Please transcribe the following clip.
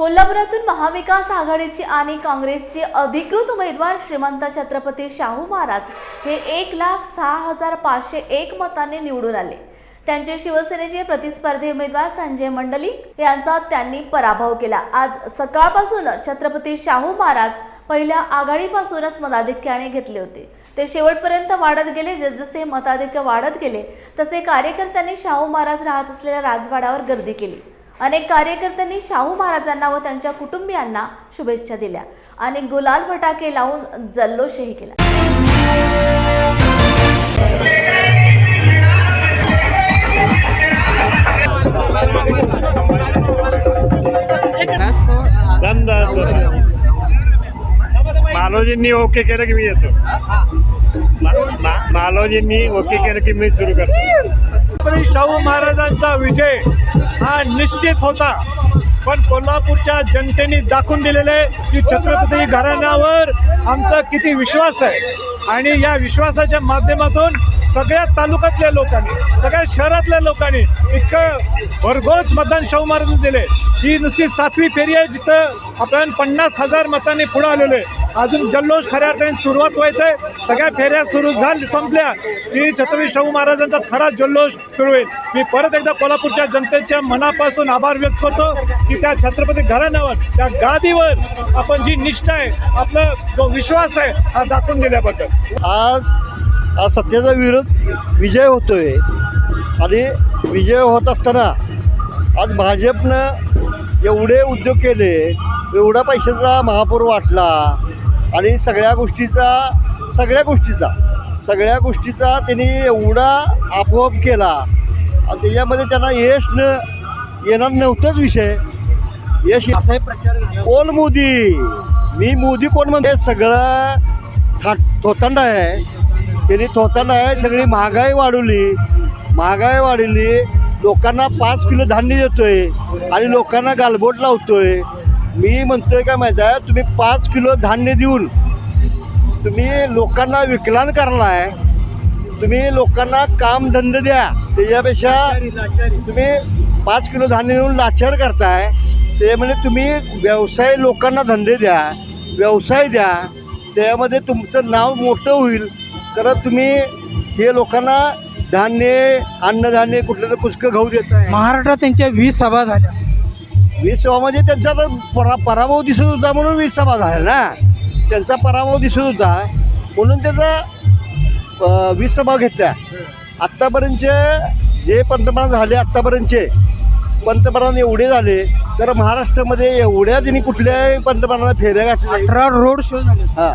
कोल्हापुरातून महाविकास आघाडीचे आणि काँग्रेसचे अधिकृत उमेदवार श्रीमंत छत्रपती शाहू महाराज हे एक लाख सहा हजार पाचशे एक मतांनी निवडून आले. त्यांचे शिवसेनेचे प्रतिस्पर्धी उमेदवार संजय मंडलिक यांचा त्यांनी पराभव केला. आज सकाळपासून छत्रपती शाहू महाराज पहिल्या आघाडीपासूनच मताधिक्याने घेतले होते. ते शेवटपर्यंत वाढत गेले. जसजसे मताधिक्य वाढत गेले तसे कार्यकर्त्यांनी शाहू महाराज राहत असलेल्या राजवाड्यावर गर्दी केली. अनेक कार्यकर्त्यांनी शाहू महाराजांना व त्यांच्या कुटुंबियांना शुभेच्छा दिल्या. आणि गुलाल फटाके लावून जल्लोषही केला. मालोजींनी ओके केलं की मी येतो. मालोजींनी ओके केलं की मी सुरू करतो. छत्रपती शाहू महाराजांचा विजय हा निश्चित होता. पण कोल्हापूरच्या जनतेने दाखवून दिलेले की छत्रपती घराण्यावर आमचा किती विश्वास आहे. आणि या विश्वासाच्या माध्यमातून सगळ्या तालुक्यातल्या लोकांनी सगळ्या शहरातल्या लोकांनी इतकं भरघोस मतदान शाहू महाराजांनी दिले ही नुसती सातवी फेरी आहे जिथं आपण पन्नास हजार मतांनी पुढे आलेलो आहे. अजून जल्लोष खऱ्या अर्थाने सुरुवात व्हायचं आहे. सगळ्या फेऱ्या सुरू झाल्या संपल्या. की छत्रपती शाहू महाराजांचा खरा जल्लोष सुरू होईल. मी परत एकदा कोल्हापूरच्या जनतेच्या मनापासून आभार व्यक्त करतो की त्या छत्रपती घराण्यावर त्या गादीवर आपण जी निष्ठा आहे आपला जो विश्वास आहे हा दाखवून दिल्याबद्दल. आज आज सत्याचा विरोध विजय होतोय. आणि विजय होत असताना आज भाजपनं एवढे उद्योग केले एवढा पैशाचा महापूर वाटला आणि सगळ्या गोष्टीचा सगळ्या गोष्टीचा सगळ्या गोष्टीचा त्यांनी एवढा आपोआप केला. आणि त्याच्यामध्ये त्यांना यश न येणार नव्हतंच विषय. यश कोण मोदी? मी मोदी कोण म्हणते सगळं था थोतांड आहे. त्यांनी थोतांड आहे सगळी महागाई वाढवली. महागाई वाढवली लोकांना पाच किलो धान्य देतोय. आणि लोकांना गालबोट लावतोय. मी म्हणतोय काय माहीत आहे तुम्ही पाच किलो धान्य देऊन तुम्ही लोकांना विकलांग करणार. तुम्ही लोकांना कामधंदे द्या. त्याच्यापेक्षा तुम्ही पाच किलो धान्य देऊन लाचार करताय. त्याच्यामध्ये तुम्ही व्यवसाय लोकांना धंदे द्या व्यवसाय द्या. त्यामध्ये तुमचं नाव मोठं होईल. कारण तुम्ही हे लोकांना धान्य अन्नधान्य कुठलं तर कुचकं गहू देत आहे महाराष्ट्रात त्यांच्या वीस सभा झाल्या. वीस सभामध्ये त्यांचा तर परा पराभव दिसत होता म्हणून वीस सभा झाल्या ना. त्यांचा पराभव दिसत होता म्हणून त्याचा वीस सभा घेतल्या. आत्तापर्यंतचे जे पंतप्रधान झाले आत्तापर्यंतचे पंतप्रधान एवढे झाले तर महाराष्ट्रामध्ये एवढ्या त्यांनी कुठल्याही पंतप्रधानाला फेऱ्या घातल्या रोड शो झाले. हां.